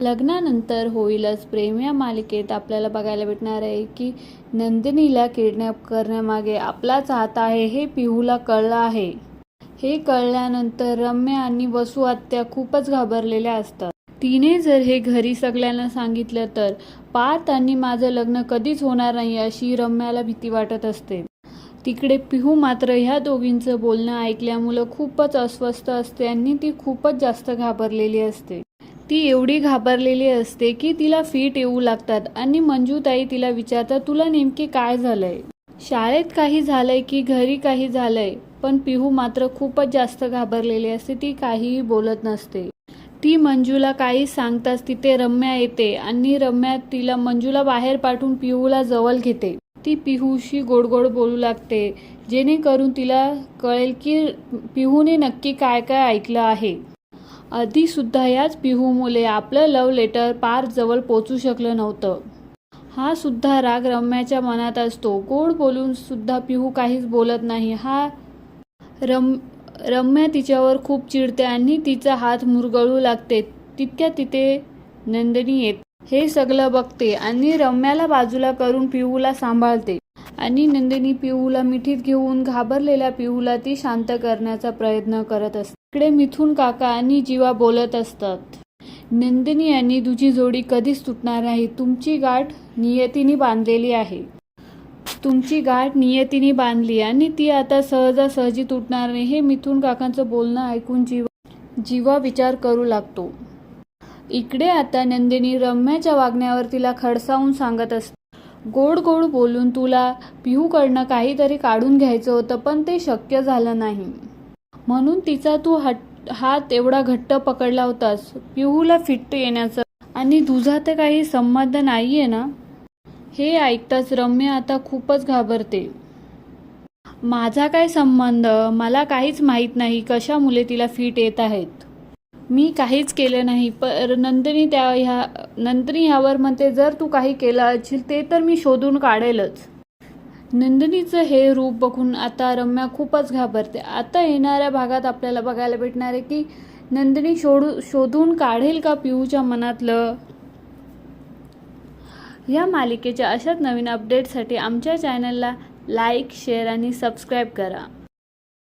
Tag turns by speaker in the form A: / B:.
A: लग्नानंतर होईलच. प्रेम या मालिकेत आपल्याला बघायला भेटणार आहे की नंदिनीला किडनॅप करण्यामागे आपलाच हात आहे हे पिहूला कळलं आहे. हे कळल्यानंतर रम्या आणि वसू आत्या खूपच घाबरलेल्या असतात. तिने जर हे घरी सगळ्यांना सांगितलं तर पात आणि माझं लग्न कधीच होणार नाही अशी रम्याला भीती वाटत असते. तिकडे पिहू मात्र ह्या दोघींचं बोलणं ऐकल्यामुळं खूपच अस्वस्थ असते आणि ती खूपच जास्त घाबरलेली असते. ती एवढी घाबरलेली असते की तिला फीट येऊ लागतात. आणि मंजूताई तिला विचारतात तुला नेमके काय झालंय? शाळेत काही झालंय की घरी काही झालंय पण पिहू मात्र खूपच जास्त घाबरलेली असते ती काहीही बोलत नसते. ती मंजूला काही सांगताच तिथे रम्या येते आणि रम्या तिला मंजूला बाहेर पाठवून पिहूला जवळ घेते. ती पिहूशी गोड गोड बोलू लागते जेणेकरून तिला कळेल की पिहूने नक्की काय काय ऐकलं आहे. आधीसुद्धा याच पिहूमुळे आपलं लव्ह लेटर पार जवळ पोचू शकलं नव्हतं. हा सुद्धा राग रम्याच्या मनात असतो. गोड बोलून सुद्धा पिहू काहीच बोलत नाही. हा रम रम्या तिच्यावर खूप चिडते आणि तिचा हात मुरगळू लागते. तितक्या तिथे नंदिनी येत हे सगळं बघते आणि रम्याला बाजूला करून पिहूला सांभाळते. आणि नंदिनी पिहूला मिठीत घेऊन घाबरलेल्या पिहूला ती शांत करण्याचा प्रयत्न करत असते. इकडे मिथून काका आणि जीवा बोलत असतात. नंदिनी आणि तुझी जोडी कधीच तुटणार नाही. तुमची गाठ नियतीने बांधलेली आहे. तुमची गाठ नियतीने बांधली आणि ती आता सहजासहजी तुटणार नाही हे मिथून काकांचं बोलणं ऐकून जीवा जीवा विचार करू लागतो. इकडे आता नंदिनी रम्याच्या वागण्यावर तिला खडसावून सांगत असते गोड गोड बोलून तुला पिहूकडनं काहीतरी काढून घ्यायचं होतं पण ते शक्य झालं नाही. म्हणून तिचा तू हट हात एवढा घट्ट पकडला होतास. पिहूला फिट्ट येण्याचं. आणि तुझा तर काही संबंध नाहीये ना? हे ऐकताच रम्य आता खूपच घाबरते. माझा काय संबंध? मला काहीच माहीत नाही कशामुळे तिला फिट येत आहेत. मी काहीच केलं नाही पर नंदिनी त्या ह्या नंदिनी ह्यावर म्हणते जर तू काही केलं असेल ते तर मी शोधून काढेलच. नंदिनीचं हे रूप बघून आता रम्या खूपच घाबरते. आता येणाऱ्या भागात आपल्याला बघायला भेटणार आहे की नंदिनी शोधू शोधून काढेल का पिऊच्या मनातलं? या मालिकेच्या अशाच नवीन अपडेटसाठी आमच्या चॅनलला लाईक शेअर आणि सबस्क्राईब करा.